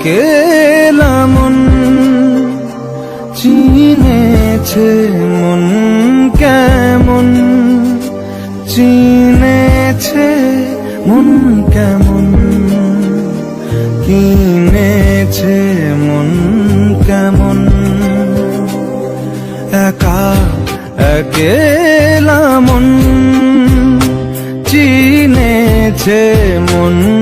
একেলা মন, চিনেছে মন কেমন, চিনেছে মন কেমন, কিনেছে মন কেমন। একা একেলা মন, চিনেছে মন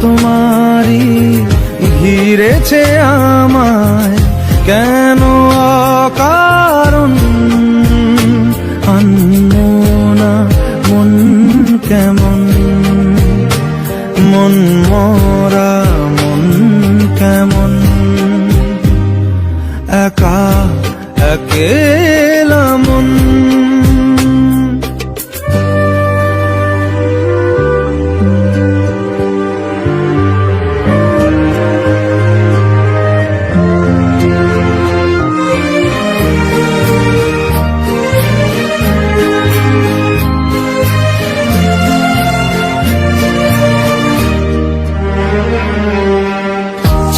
ভাবনা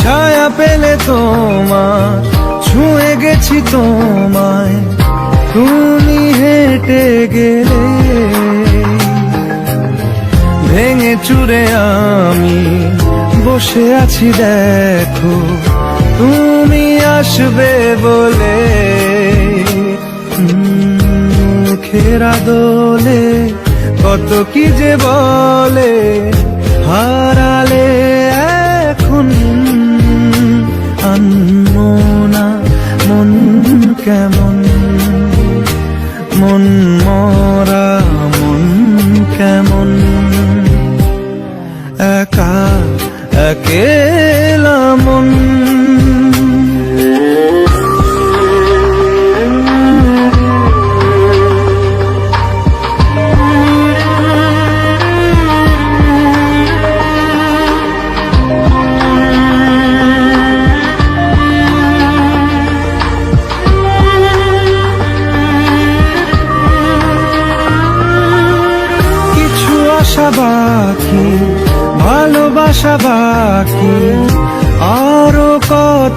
ছায়া পেলে তোমার, ছুঁয়ে গেছি তোমায়। তুমি হেঁটে গেলে, ভেঙে চুরে আমি বসে আছি, দেখো তুমি আসবে বলে। মুখের দোলে কত কি যে বলে, হারালে এখন মরা মন কেমন? একা একেলা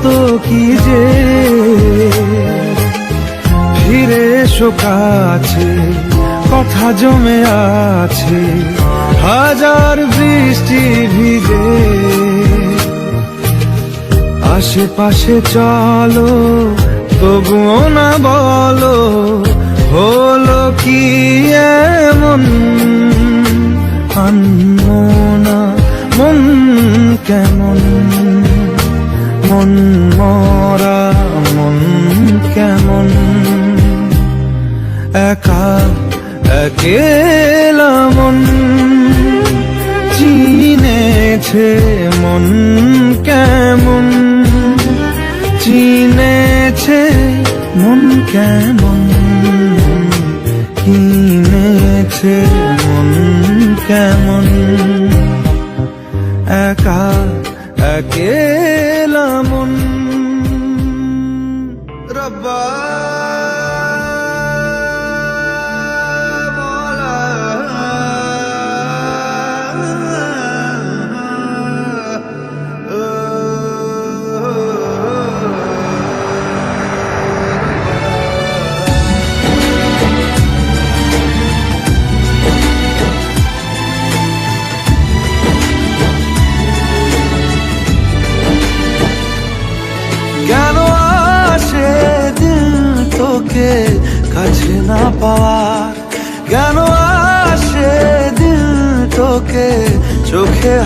কত কি যে? ফিরে এসো কাছে, কথা জমে আছে, হাজার বৃষ্টি ভিজে। আশেপাশে চলো, তবুও না বলো, হলো কি এমন আনমোনা মন কেমন? মন মরা, মন কেমন? একা একেলা মন চিনেছে মন কেমন? চিনেছে মন কেমন? কিনেছে মন কেমন? একা একেলা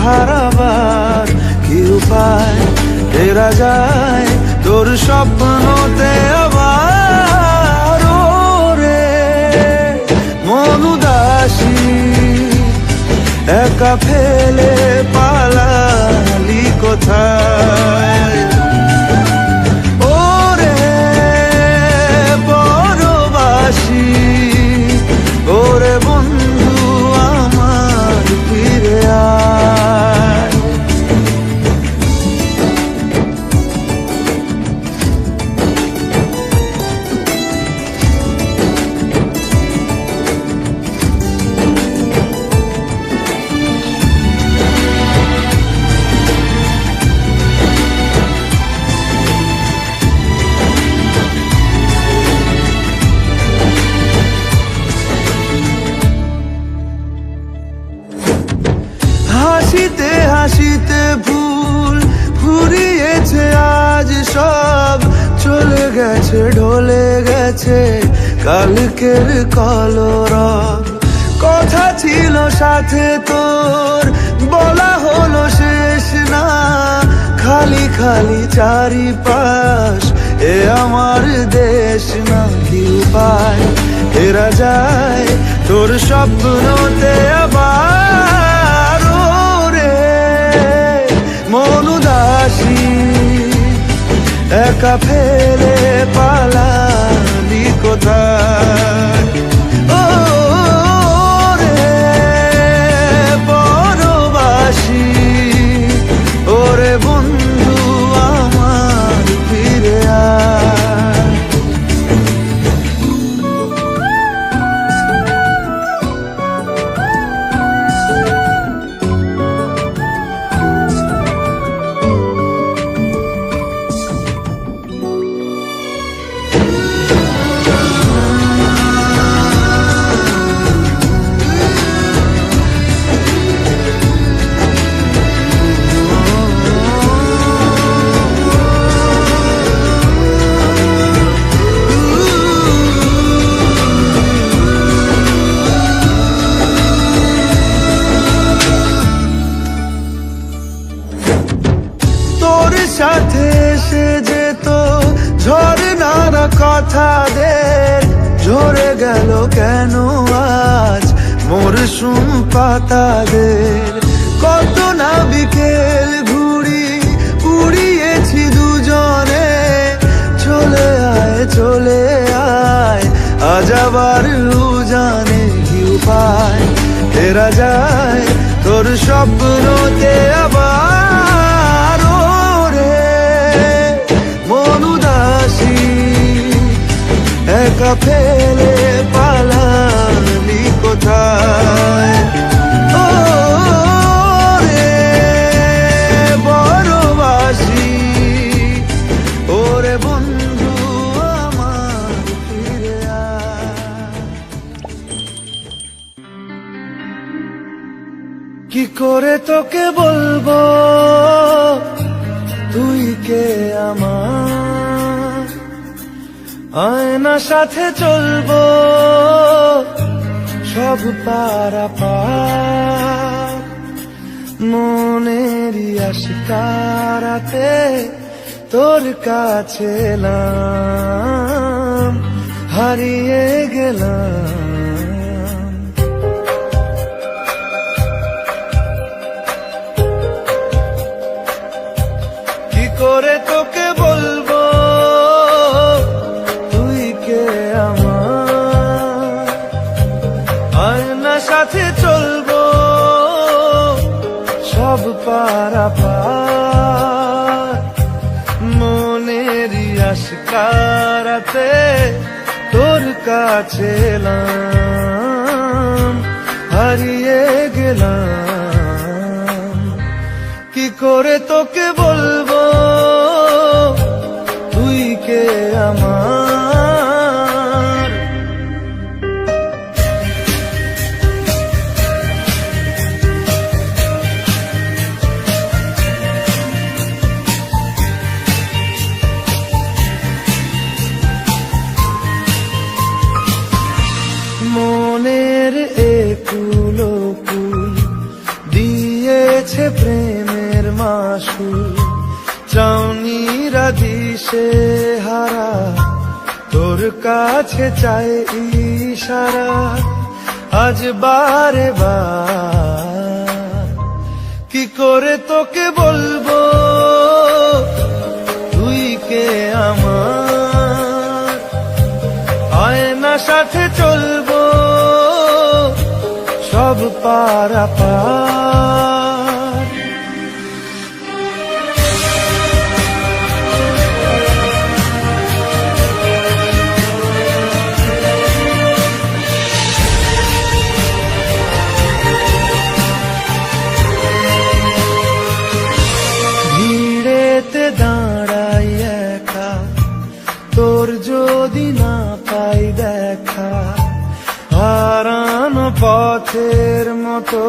হারাবার কি উপায় ফেরা যায় তোর স্বপ্নতে আবার। রে মন উদাসী একা ফেলে পালালি কোথায়? গেছে ঢলে গেছে কালকের কলরব কথা ছিল সাথে তোর, বলা হলো শেষ না। খালি খালি চারিপাশ, এ আমার দেশ না কি উপায়? এরা যায় তোর স্বপ্নতে আবার রে মন উদাসী একা ফেলে পালালি মরশুম পাতাদের। কত না বিকেল ঘুড়ি উড়িয়েছি দুজনে। চলে আয় চলে আয়, আজ আবার জানে কি উপায় তেরা যায় তোর স্বপ্নতে আবার রে মন উদাসী একা ফেলে ওরে বন্ধু আমার, ফিরে কি করে তোকে বলব? তুই কে আমার? আয়না সাথে চলবো, সব পারা পার মনেরই আশকারাতে তোর কাছে হারিয়ে গেলাম। কাছে হারিয়ে গেলাম। কি করে তোকে বলব? তুই কে আমার? কাছে চাই ইশারা, আজ বারে কি করে তোকে বলব? তুই কে আমার? আয়না সাথে চলবো, সব পারা পার তোর যদি না পাই দেখা, হারানো পথের মতো,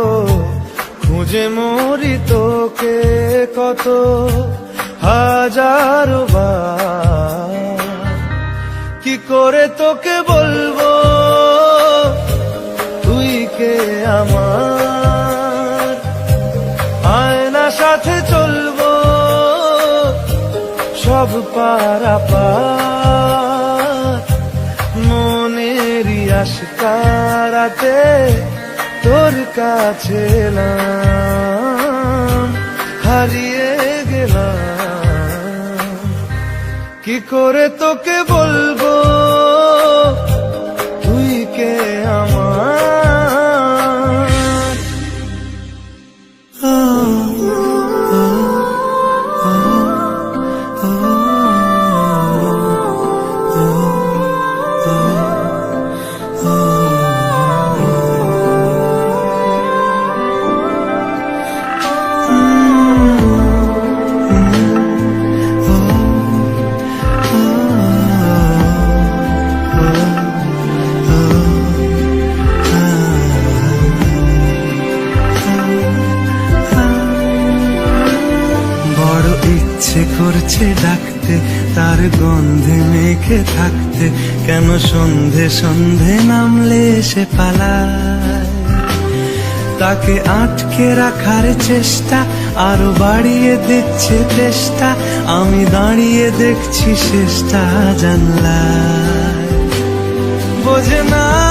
খুঁজে মরি তোকে কত, হাজার কি করে তোকে বলব? তুই কে আমার সব পারা পার মনেরই আশকারাতে তোর কাছে হারিয়ে গেলাম। কি করে তোকে বলব? করছে ডাকতে, তার গন্ধে মেখে থাকতে, কেন সন্ধে সন্ধে নামলে সে পালায়? তাকে আটকে রাখার চেষ্টা, আরও বাড়িয়ে দিচ্ছে চেষ্টা আমি দাঁড়িয়ে দেখছি শেষটা জানলা বোঝে না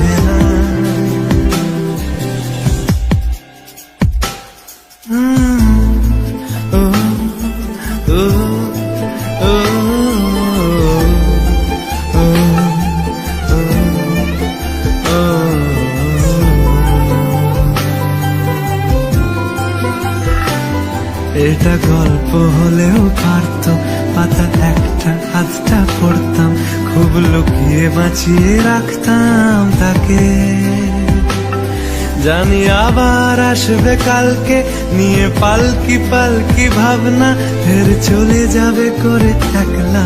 বাঁচিয়ে রাখতাম তাকে। জানি আবার আসবে কালকে, নিয়ে পালকি পালকি ভাবনা, ফের চলে যাবে করে একলা।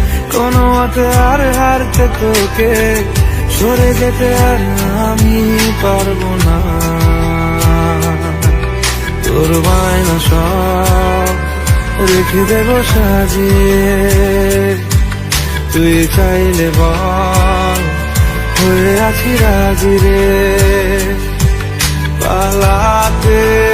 কোনো আর হারতে তোকে সরে যেতে আর আমি পারব না। তোর বায়না সব রেখে দেব সাজিয়ে। তুই চাইলে বল, হয়ে আছি রাজি রে। পালাতে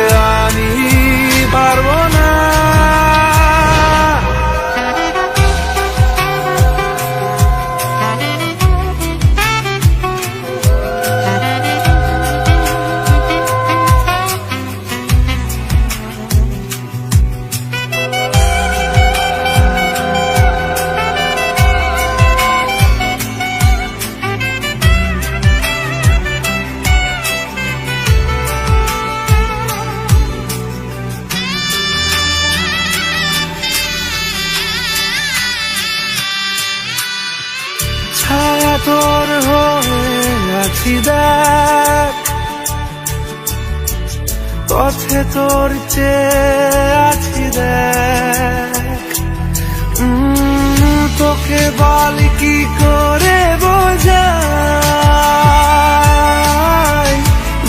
বল কি করে বোঝাই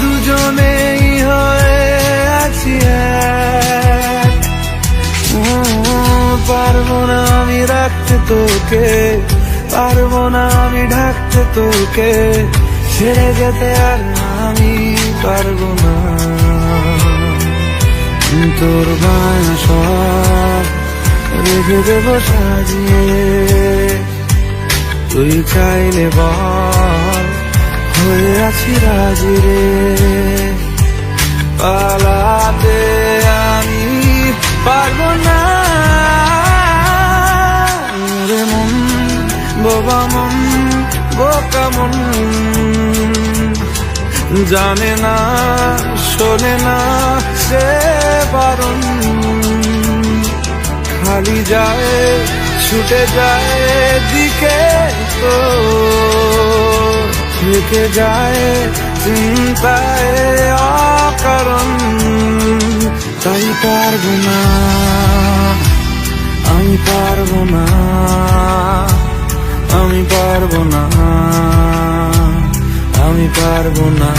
দুজনেই হয়ে আছি পারব না আমি রাখতে তোকে, পারব না আমি ঢাকতে তোকে, ছেড়ে যেতে আর আমি পারব না। তোর বায়না সব রেখে দেবো সাজিয়ে। তুই চাইলে বল, হয়ে আছি রাজি রে। পালাতে আমি পারব না। রে মন, বোবা মন, বোকা মন। জানে না, শোনে না সে বারণ। খালি যায় ছুটে যায় দিকে তো থেকে যায় চিন্তায় অকারণ। তাই পারব না, আমি পারব না, আমি পারব না, আমি পারব না।